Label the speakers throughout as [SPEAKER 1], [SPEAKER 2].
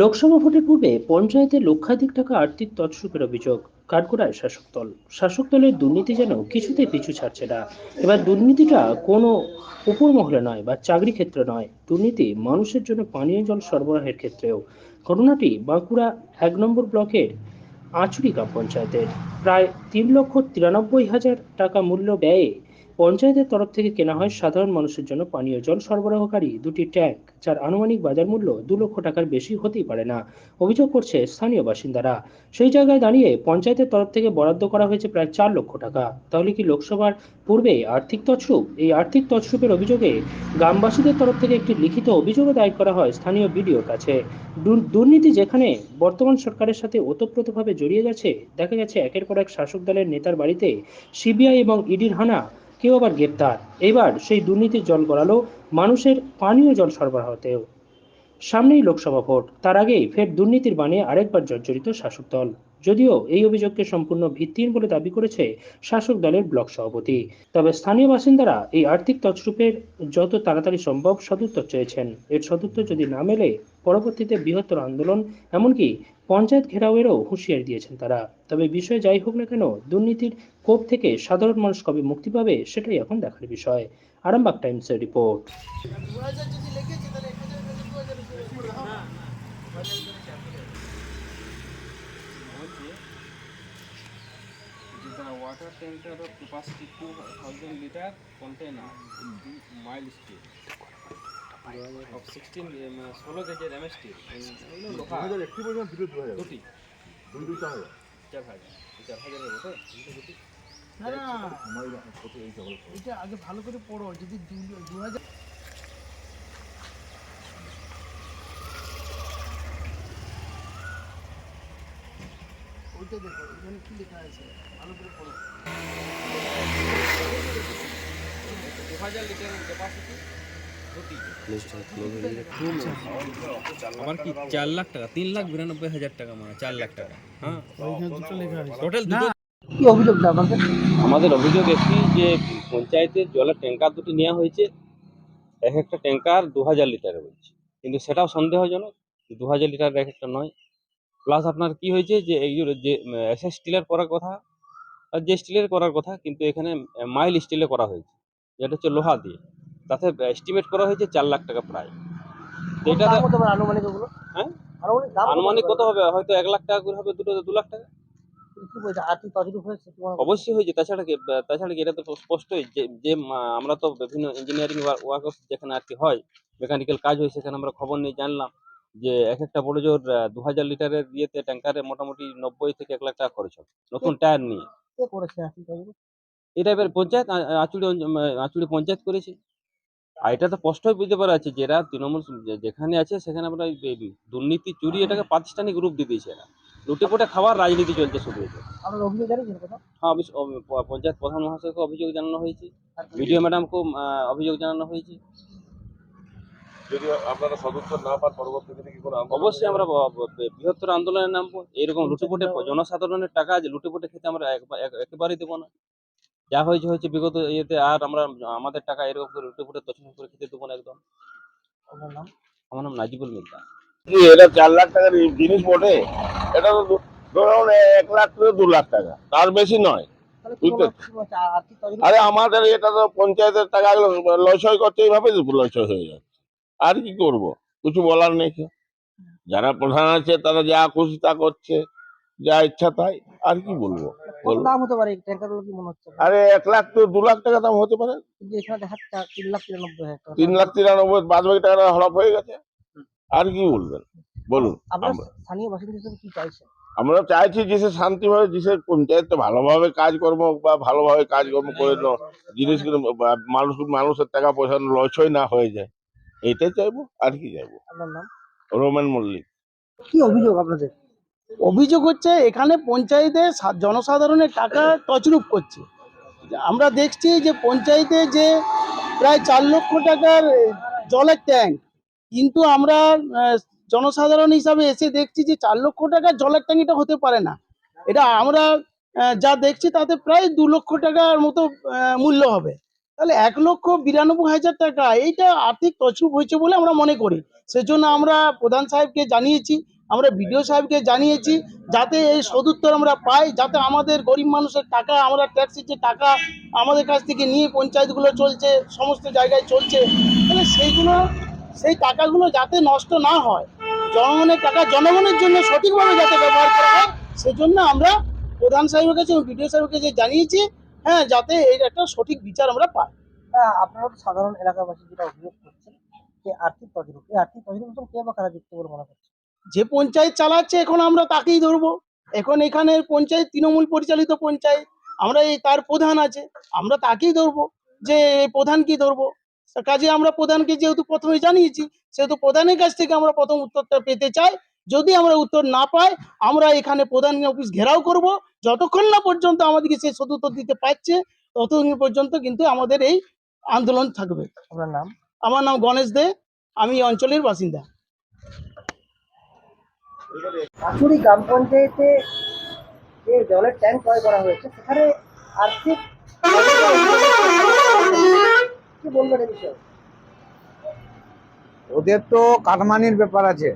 [SPEAKER 1] লোকসভা ভোটের পূর্বে পঞ্চায়েতে লক্ষাধিক টাকা আর্থিক তৎসুকের অভিযোগ। কাঠগোড়ায় শাসক দল। শাসক দলের দুর্নীতি যেন কিছুতে পিছু ছাড়ছে না। এবার দুর্নীতিটা কোনো উপর মহলে নয় বা চাকরি ক্ষেত্রে নয়। দুর্নীতি মানুষের জন্য পানীয় জল সরবরাহের ক্ষেত্রেও। ঘটনাটি বাঁকুড়া এক নম্বর ব্লকের আঁচুরি গ্রাম পঞ্চায়েতের। প্রায় তিন লক্ষ তিরানব্বই হাজার টাকা মূল্য ব্যয়ে পঞ্চায়েতের তরফ থেকে কেনা হয় সাধারণ মানুষের জন্য পানীয় জল সরবরাহকারী দুটি ট্যাঙ্ক, যার আনুমানিক বাজার মূল্য দু লক্ষ টাকার বেশি হতেই পারে না, অভিযোগ করছে স্থানীয় বাসিন্দারা। সেই জায়গায় দাঁড়িয়ে পঞ্চায়েতের তরফ থেকে বরাদ্দ করা হয়েছে প্রায় চার লক্ষ টাকা। তাহলে কি লোকসভার পূর্বে আর্থিক তছরূপ? এই আর্থিক তছরূপের অভিযোগে গ্রামবাসীদের তরফ থেকে একটি লিখিত অভিযোগও দায়ের করা হয় স্থানীয় বিডিওর কাছে। দুর- দুর্নীতি যেখানে বর্তমান সরকারের সাথে ওতপ্রোতভাবে জড়িয়ে গেছে, দেখা গেছে একের পর এক শাসক দলের নেতার বাড়িতে সিবিআই এবং ইডির হানা কেউ আবার গ্রেপ্তার। এবার সেই দুর্নীতির জল গড়ালো মানুষের পানীয় জল সরবরাহতেও। সামনেই লোকসভা ভোট। তার আগেই ফের দুর্নীতির বানে আরেকবার জর্জরিত শাসক দল। যদিও এই অভিযোগকে সম্পূর্ণ ভিত্তিহীন বলে দাবি করেছে শাসক দলের ব্লক সভাপতি তবে স্থানীয় বাসিন্দারা এই আর্থিক তছরূপের যত তাড়াতাড়ি সম্ভব সদুত্তর চেয়েছেন এর সদুত্তর যদি না মেলে পরবর্তীতে বৃহত্তর আন্দোলন এমনকি পঞ্চায়েত ঘেরাওয়েরও হুঁশিয়ারি দিয়েছেন তারা তবে বিষয় যাই হোক না কেন দুর্নীতির কোপ থেকে সাধারণ মানুষ কবে মুক্তি পাবে সেটাই এখন দেখার বিষয় আরামবাগ টাইমসের report
[SPEAKER 2] water tanker of capacity 2000 liter container mile steel. Of 16 um, 16 গেজের এমএস স্টিল
[SPEAKER 3] হাজার একটি পরিমাণ দুটো হাজার।
[SPEAKER 2] দুটি।
[SPEAKER 3] দুই দুই চার হাজার।
[SPEAKER 2] চার হাজার। চার হাজারের বটে
[SPEAKER 4] না না
[SPEAKER 3] আমার কত এই জগৎ
[SPEAKER 4] এটা আগে ভালো করে পড়ো যদি দু হাজার দেখো এখানে কি লেখা আছে? ভালো করে পড়ো।
[SPEAKER 2] দু হাজার লিটারের ক্যাপাসিটি দুটি কি? চার লাখ টাকা তিন লাখ বিরানব্বই হাজার টাকা মানে চার লাখ টাকা। হ্যাঁ?
[SPEAKER 4] ওইখানে দুটো লেখা আছে।
[SPEAKER 2] টোটাল দুটো
[SPEAKER 4] কি অভিযোগটা আমাকে
[SPEAKER 2] আমাদের অভিযোগ একটি যে পঞ্চায়েতের জলের ট্যাঙ্কার দুটি নেওয়া হয়েছে। এক একটা ট্যাঙ্কার দু হাজার লিটারের বলছে কিন্তু সেটাও সন্দেহজনক দু হাজার লিটারের এক একটা নয়। প্লাস আপনার কি হয়েছে যে এইগুলো যে এস স্টিলের করার কথা আর যে স্টিলের করার কথা কিন্তু এখানে মাইল স্টিলে করা হয়েছে। যেটা হচ্ছে লোহা দিয়ে। তাতে এস্টিমেট করা হয়েছে চার লাখ টাকা প্রায়। এটা
[SPEAKER 4] আনুমানিক
[SPEAKER 2] হ্যাঁ?
[SPEAKER 4] আনুমানিক
[SPEAKER 2] কত হবে? হয়তো এক লাখ টাকা করে হবে দুটো দু লাখ টাকা। অবশ্যই হয়েছে। তাছাড়া কি তাছাড়া কি এটা তো স্পষ্টই যে যে আমরা তো বিভিন্ন ইঞ্জিনিয়ারিং ওয়ার্ক যেখানে আর কি হয় মেকানিক্যাল কাজ হয় সেখানে আমরা খবর নিয়ে জানলাম। যে এক একটা বড় জোর দু হাজার লিটারের ইয়েতে ট্যাঙ্কারে মোটামুটি নব্বই থেকে এক লাখ টাকা খরচ হবে। নতুন টায়ার নিয়ে।
[SPEAKER 4] কে করেছে
[SPEAKER 2] এটা এবার পঞ্চায়েত আচুড়ি আচুড়ি পঞ্চায়েত করেছে। আর এটা তো স্পষ্টই বুঝতে পারা যাচ্ছে যেটা তৃণমূল যেখানে আছে সেখানে আমরা দুর্নীতি চুরি এটাকে প্রাতিষ্ঠানিক রূপ দিয়ে দিয়েছে এরা। লুটে পুটে খাওয়ার রাজনীতি চলছে শুধু হ্যাঁ পঞ্চায়েত প্রধান মহাশয়কে অভিযোগ জানানো হয়েছে। বিডিও ম্যাডামকেও অভিযোগ জানানো হয়েছে।
[SPEAKER 3] যদি আপনারা সদুত্তর না পান পরবর্তীতে কি কোনো
[SPEAKER 2] অবশ্যই আমরা বৃহত্তর আন্দোলনে নামবো এরকম লুটেপুটে জনসাধারণের টাকা যে লুটেপুটে খেতে আমরা এক- একেবারেই দেবো না। যা হয়েছে হয়েছে বিগত ইয়েতে আর আমরা আমাদের টাকা এরকম করে লুটেপুটে তছন করে খেতে দেবো না একদম।
[SPEAKER 4] আপনার নাম?
[SPEAKER 2] আমার নাম নাজিবুল মির্জা।
[SPEAKER 5] এটা চার লাখ টাকার জিনিস বটে? এটা তো ধরুন এক লাখ থেকে দু লাখ টাকা তার বেশি নয়। আরে আমাদের এটা তো পঞ্চায়েতের টাকা লসয় করছে এইভাবে লসয় হয়ে যাচ্ছে আর কি করব? কিছু বলার নেই যারা প্রধান আছে তারা যা খুশি তা করছে যা ইচ্ছা তাই। আর কি বলব?
[SPEAKER 4] দাম হতে পারে ট্যাঙ্কারগুলো কি মনে হচ্ছে?
[SPEAKER 5] আরে এক লাখ তো দু লাখ টাকা দাম হতে পারে।
[SPEAKER 4] তিন লাখ তিরানব্বই হাজার টাকা।
[SPEAKER 5] তিন লাখ তিরানব্বই বাদ বাকি টাকাটা হড়প হয়ে গেছে। আর কি বলবেন? বলুন আমরা-
[SPEAKER 4] স্থানীয় বাসিন্দা হিসেবে কি চাইছেন?
[SPEAKER 5] আমরা চাইছি যে শান্তিভাবে যে পঞ্চায়েত ভালোভাবে কাজকর্ম বা ভালোভাবে কাজকর্ম করে দাও জিনিসগুলো মানুষ মানুষের টাকা পয়সা লসই না হয়ে যায়। এটাই চাইব আর কি চাইব?
[SPEAKER 4] আপনার নাম?
[SPEAKER 5] রোমান মল্লিক।
[SPEAKER 4] কি অভিযোগ আপনাদের?
[SPEAKER 6] অভিযোগ হচ্ছে এখানে পঞ্চায়েতে সা- জনসাধারণের টাকা তছরূপ করছে। আমরা দেখছি যে পঞ্চায়েতে যে প্রায় চার লক্ষ টাকার এ, জলের ট্যাঙ্ক কিন্তু আমরা আহ, জনসাধারণ হিসাবে এসে দেখছি যে চার লক্ষ টাকার জলের ট্যাঙ্ক এটা হতে পারে না। এটা আমরা আহ, যা দেখছি তাতে প্রায় দু লক্ষ টাকার মতো আহ, মূল্য হবে। তাহলে এক লক্ষ বিরানব্বই হাজার টাকা, এইটা আর্থিক তছরূপ হয়েছে বলে আমরা মনে করি। সেজন্য আমরা প্রধান সাহেবকে জানিয়েছি, আমরা বিডিও সাহেবকে জানিয়েছি, যাতে এই সদুত্তর আমরা পাই, যাতে আমাদের গরিব মানুষের টাকা, আমরা ট্যাক্সের যে টাকা আমাদের কাছ থেকে নিয়ে পঞ্চায়েতগুলো চলছে, সমস্ত জায়গায় চলছে, তাহলে সেইগুলো, সেই টাকাগুলো যাতে নষ্ট না হয়, জনগণের টাকা, জনগণের জন্য সঠিকভাবে যাতে ব্যবহার করা হয়, সেজন্য আমরা প্রধান সাহেবের কাছে বিডিও সাহেবের কাছে জানিয়েছি হ্যাঁ যাতে এর একটা সঠিক বিচার আমরা পাই।
[SPEAKER 7] আহ, আপনারা তো সাধারণ এলাকাবাসী যেটা অভিযোগ করছেন যে আর্থিক তজরুপ এই আর্থিক তজরুপ কে বা কারা যুক্ত বলে মনে করছে
[SPEAKER 6] যে পঞ্চায়েত চালাচ্ছে এখন আমরা তাকেই ধরবো। এখন এখানে পঞ্চায়েত তৃণমূল পরিচালিত পঞ্চায়েত আমরা এই তার প্রধান আছে আমরা তাকেই ধরবো। যে প্রধান কি ধরবো। কাজে আমরা প্রধানকে যেহেতু প্রথমে জানিয়েছি সেহেতু প্রধানের কাছ থেকে আমরা প্রথম উত্তরটা পেতে চাই। যদি আমরা উত্তর না পাই আমরা এখানে প্রধান অফিস ঘেরাও করব। যতক্ষণ না পর্যন্ত আমাদেরকে সে সদুত্তর দিতে পারছে ততদিন পর্যন্ত কিন্তু আমাদের এই আন্দোলন থাকবে।
[SPEAKER 7] আপনার নাম?
[SPEAKER 6] আমার নাম গণেশ দে আমি অঞ্চলের বাসিন্দা।
[SPEAKER 7] আচুরি গ্রাম পঞ্চায়েতে যে জলের ট্যাঙ্ক ক্রয় করা হয়েছে সেখানে আর্থিক কি বলবেন এই
[SPEAKER 8] ওদের তো কাটমানির ব্যাপার আছে।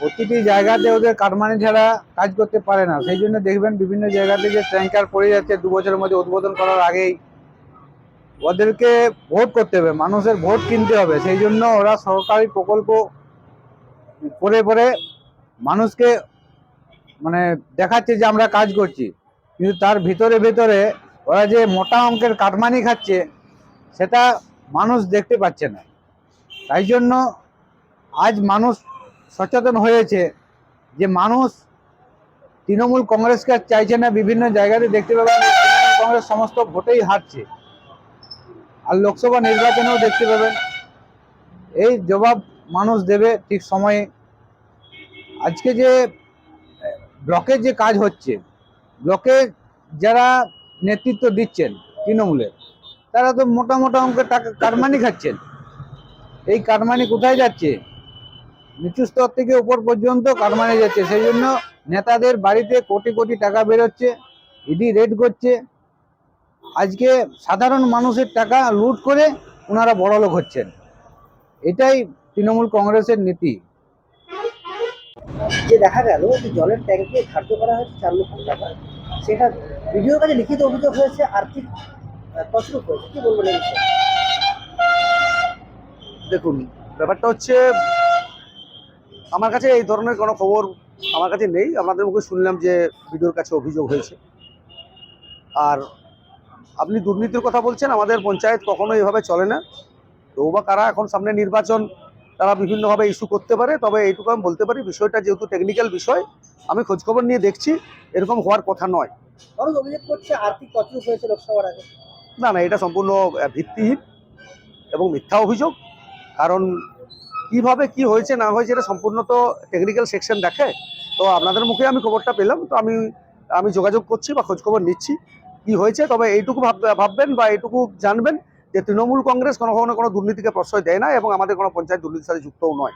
[SPEAKER 8] প্রতিটি জায়গাতে ওদের কাটমানি ছাড়া কাজ করতে পারে না। সেই জন্য দেখবেন বিভিন্ন জায়গাতে যে ট্যাঙ্কার পড়ে যাচ্ছে, দু বছরের মধ্যে উদ্বোধন করার আগেই। ওদেরকে ভোট করতে হবে, মানুষের ভোট কিনতে হবে। সেই জন্য ওরা সরকারি প্রকল্প করে করে মানুষকে মানে দেখাচ্ছে যে আমরা কাজ করছি। কিন্তু তার ভিতরে ভিতরে ওরা যে মোটা অঙ্কের কাটমানি খাচ্ছে, সেটা মানুষ দেখতে পাচ্ছে না। তাই জন্য আজ মানুষ সচেতন হয়েছে যে মানুষ তৃণমূল কংগ্রেসকে চাইছে না, বিভিন্ন জায়গাতে দেখতে পাবেন তৃণমূল কংগ্রেস সমস্ত ভোটেই হারছে। আর লোকসভা নির্বাচনেও দেখতে পাবেন এই জবাব মানুষ দেবে ঠিক সময়ে। আজকে যে ব্লকের যে কাজ হচ্ছে, ব্লকে যারা নেতৃত্ব দিচ্ছেন তৃণমূলের, তারা তো মোটা মোটা অঙ্কের টাকা কারমানি খাচ্ছেন। এই কাটমানি কোথায় যাচ্ছে? নিচু স্তর থেকে উপর পর্যন্ত কাটমানি যাচ্ছে। সেই জন্য নেতাদের বাড়িতে কোটি কোটি টাকা বেরোচ্ছে ইডি রেড করছে। আজকে সাধারণ মানুষের টাকা লুট করে ওনারা বড় লোক হচ্ছেন। এটাই তৃণমূল কংগ্রেসের নীতি।
[SPEAKER 7] যে দেখা গেল যে জলের ট্যাঙ্কে ধার্য করা হয়েছে চার লক্ষ টাকা সেটা ভিডিওর কাছে লিখিত অভিযোগ হয়েছে আর্থিক তছরূপ হয়েছে। কি বলবেন
[SPEAKER 9] দেখুন ব্যাপারটা হচ্ছে আমার কাছে এই ধরনের কোনো খবর আমার কাছে নেই। আপনাদের মুখে শুনলাম যে ভিডিওর কাছে অভিযোগ হয়েছে। আর আপনি দুর্নীতির কথা বলছেন আমাদের পঞ্চায়েত কখনো এভাবে চলে না। তো বা কারা এখন সামনে নির্বাচন তারা বিভিন্নভাবে ইস্যু করতে পারে তবে এইটুকু আমি বলতে পারি বিষয়টা যেহেতু টেকনিক্যাল বিষয় আমি খোঁজখবর নিয়ে দেখছি এরকম হওয়ার কথা নয়।
[SPEAKER 7] মানুষ অভিযোগ করছে আর্থিক তছরূপ হয়েছে লোকসভার আগে।
[SPEAKER 9] না না এটা সম্পূর্ণ ভিত্তিহীন এবং মিথ্যা অভিযোগ। কারণ কীভাবে কি হয়েছে, না হয়েছে, এটা সম্পূর্ণ তো টেকনিক্যাল সেকশন দেখে। তো আপনাদের মুখে আমি খবরটা পেলাম, তো আমি আমি যোগাযোগ করছি বা খোঁজখবর নিচ্ছি কি হয়েছে, তবে এইটুকু ভাব, ভাববেন বা এইটুকু জানবেন যে তৃণমূল কংগ্রেস কোনো কখনো কোনো দুর্নীতিকে প্রশ্রয় দেয় না এবং আমাদের কোনো পঞ্চায়েত দুর্নীতির সাথে যুক্তও নয়।